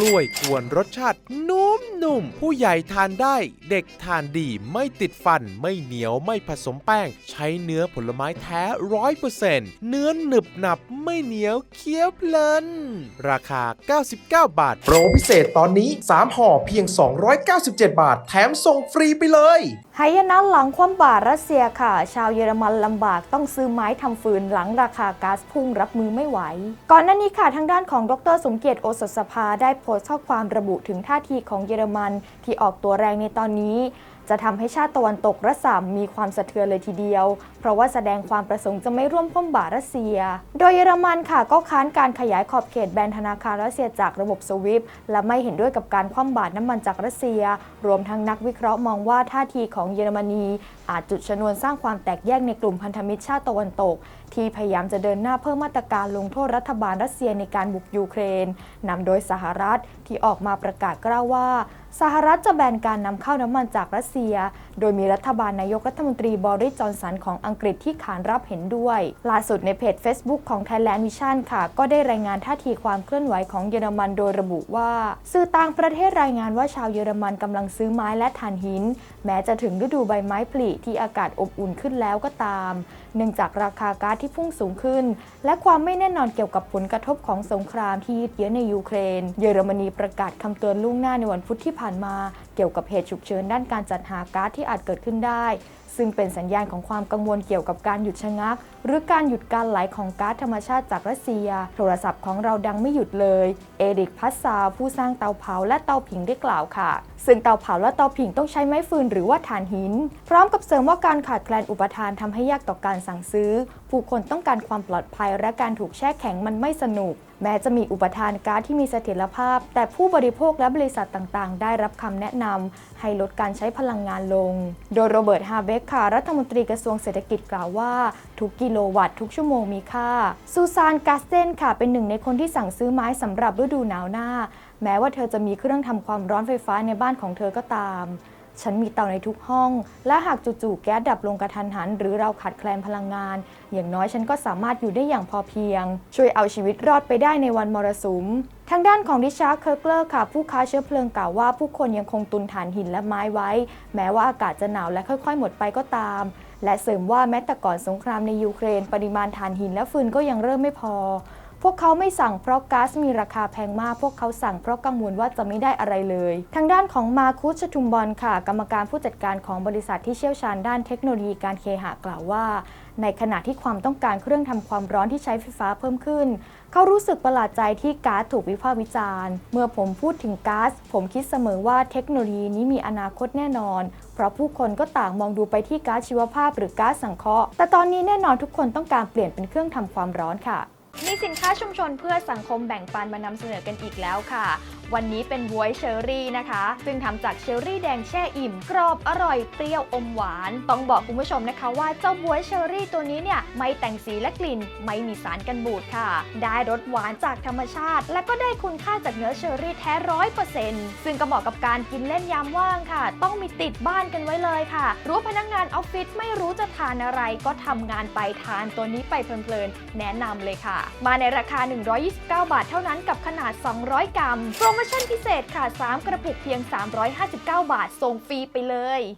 กล้วยกวนรสชาตินุ่มนุ่มๆผู้ใหญ่ทานได้ เด็กทานดีไม่ติดฟัน ไม่เหนียวไม่ผสมแป้ง ใช้เนื้อผลไม้แท้ร้อยเปอร์เซ็นต์เนื้อหนึบหนับไม่เหนียวเคี้ยวเพลิน ราคา 99 บาท โปรพิเศษตอนนี้ 3ห่อเพียง 297 บาท แถมส่งฟรีไปเลยหายนะหลังคว่ำบาตรรัสเซียค่ะ ชาวเยอรมันลำบากต้องซื้อไม้ทำฟืนหลังราคาก๊าซพุ่งรับมือไม่ไหว ก่อนหน้านี้ค่ะทางด้านของดร สมเกียรติโอสถสภาได้โพสต์ข้อความระบุถึงท่าทีของเยอรมันที่ออกตัวแรงในตอนนี้ จะทำให้ชาติตะวันตกรัสามมีความสะเทือนเลยทีเดียว เพราะว่าแสดงความประสงค์จะไม่ร่วมคว่ำบาตรรัสเซีย โดยเยอรมันค่ะก็ค้านการขยายขอบเขตแบนธนาคารรัสเซียจากระบบสวิฟและไม่เห็นด้วยกับการคว่ำบาตรน้ำมันจากรัสเซีย รวมทั้งนักวิเคราะห์มองว่าท่าทีของเยอรมนี อาจจุดชนวนสร้างความแตกแยกในกลุ่มพันธมิตรชาติตะวันตก ที่พยายามจะเดินหน้าเพิ่มมาตรการลงโทษรัฐบาลรัสเซียในการบุกยูเครนนำโดยสหรัฐที่ออกมาประกาศกล่าวว่าสหรัฐจะแบนการนำเข้าน้ำมันจากรัสเซีย โดยมีรัฐบาลนายกรัฐมนตรีบอริสจอนสันของอังกฤษที่ขานรับเห็นด้วย ล่าสุดในเพจ Facebook ของ Thailand Vision ค่ะ ก็ได้รายงานท่าทีความเคลื่อนไหวของเยอรมันโดยระบุว่า สื่อต่างประเทศรายงานว่าชาวเยอรมันกำลังซื้อไม้และถ่านหิน แม้จะถึงฤดูใบไม้ผลิที่อากาศอบอุ่นขึ้นแล้วก็ตาม เนื่องจากราคาก๊าซที่พุ่งสูงขึ้น และความไม่แน่นอนเกี่ยวกับผลกระทบของสงครามที่ยืดเยื้อในยูเครน เยอรมนีประกาศคำเตือนล่วงหน้าในวันพุธที่ผ่านมา เกี่ยวกับเหตุฉุกเฉินด้านการจัดหาก๊าซที่อาจเกิดขึ้นได้ ซึ่งเป็นสัญญาณของความกังวลเกี่ยวกับการหยุดชะงัก หรือการหยุดการไหลของก๊าซธรรมชาติจากรัสเซีย โทรศัพท์ของเราดังไม่หยุดเลย เอริกพัสซาผู้สร้างเตาเผาและเตาผิงได้กล่าวค่ะ ซึ่งเตาเผาและเตาผิงต้องใช้ไม้ฟืนหรือว่าถ่านหิน พร้อมกับเสริมว่าการขาดแคลนอุปทานทำให้ยากต่อการสั่งซื้อ ผู้คนต้องการความปลอดภัยและการถูกแช่แข็งมันไม่สนุกแม้จะมีอุปทานก๊าซที่มีเสถียรภาพ แต่ผู้บริโภคและบริษัทต่างๆ ได้รับคำแนะนำให้ลดการใช้พลังงานลง โดยโรเบิร์ต ฮาเบกค่ะ รัฐมนตรีกระทรวงเศรษฐกิจกล่าวว่า ทุกกิโลวัตต์ทุกชั่วโมงมีค่า ซูซานกาสเซนค่ะ เป็นหนึ่งในคนที่สั่งซื้อไม้สำหรับฤดูหนาวหน้า แม้ว่าเธอจะมีเครื่องทำความร้อนไฟฟ้าในบ้านของเธอก็ตามฉันมีเตาในทุกห้อง และหากจู่ๆแก๊สดับลงกระทันหัน หรือเราขาดแคลนพลังงาน อย่างน้อยฉันก็สามารถอยู่ได้อย่างพอเพียง ช่วยเอาชีวิตรอดไปได้ในวันมรสุม ทางด้านของดิชาร์ดเคิร์เกอร์ค่ะ ผู้ค้าเชื้อเพลิงกล่าวว่าผู้คนยังคงตุนถ่านหินและไม้ไว้ แม้ว่าอากาศจะหนาวและค่อยๆ หมดไปก็ตาม และเสริมว่าแม้แต่ก่อนสงครามในยูเครน ปริมาณถ่านหินและฟืนก็ยังเริ่มไม่พอ พวกเขาไม่สั่งเพราะก๊าซมีราคาแพงมาก พวกเขาสั่งเพราะกังวลว่าจะไม่ได้อะไรเลย ทางด้านของมาคุสชทุมบอลค่ะ กรรมการผู้จัดการของบริษัทที่เชี่ยวชาญด้านเทคโนโลยีการเคหะกล่าวว่า ในขณะที่ความต้องการเครื่องทำความร้อนที่ใช้ไฟฟ้าเพิ่มขึ้น เขารู้สึกประหลาดใจที่ก๊าซถูกวิพากษ์วิจารณ์ เมื่อผมพูดถึงก๊าซผมคิดเสมอว่าเทคโนโลยีนี้มีอนาคตแน่นอน เพราะผู้คนก็ต่างมองดูไปที่ก๊าซชีวภาพ หรือก๊าซสังเคราะห์ แต่ตอนนี้แน่นอนทุกคนต้องการเปลี่ยนเป็นเครื่องทำความร้อนค่ะ มีสินค้าชุมชนเพื่อสังคมแบ่งปันมานำเสนอกันอีกแล้วค่ะ วันนี้เป็นบวยเชอรี่นะคะ ซึ่งทำจากเชอรี่แดงแช่อิ่ม กรอบอร่อยเปรี้ยวอมหวาน ต้องบอกคุณผู้ชมนะคะว่าเจ้าบวยเชอรี่ตัวนี้เนี่ยไม่แต่งสีและกลิ่น ไม่มีสารกันบูดค่ะ ได้รสหวานจากธรรมชาติ และก็ได้คุณค่าจากเนื้อเชอรี่แท้ร้อยเปอร์เซ็นต์ซึ่งก็เหมาะกับการกินเล่นยามว่างค่ะ ต้องมีติดบ้านกันไว้เลยค่ะ รู้พนักงานออฟฟิศไม่รู้จะทานอะไรก็ทำงานไปทานตัวนี้ไปเพลินๆแนะนำเลยค่ะ มาในราคา 129 บาทเท่านั้นกับขนาด 200 กรัมโมชั่นพิเศษค่ะ 3 กระปุกเพียง 359 บาทส่งฟรีไปเลย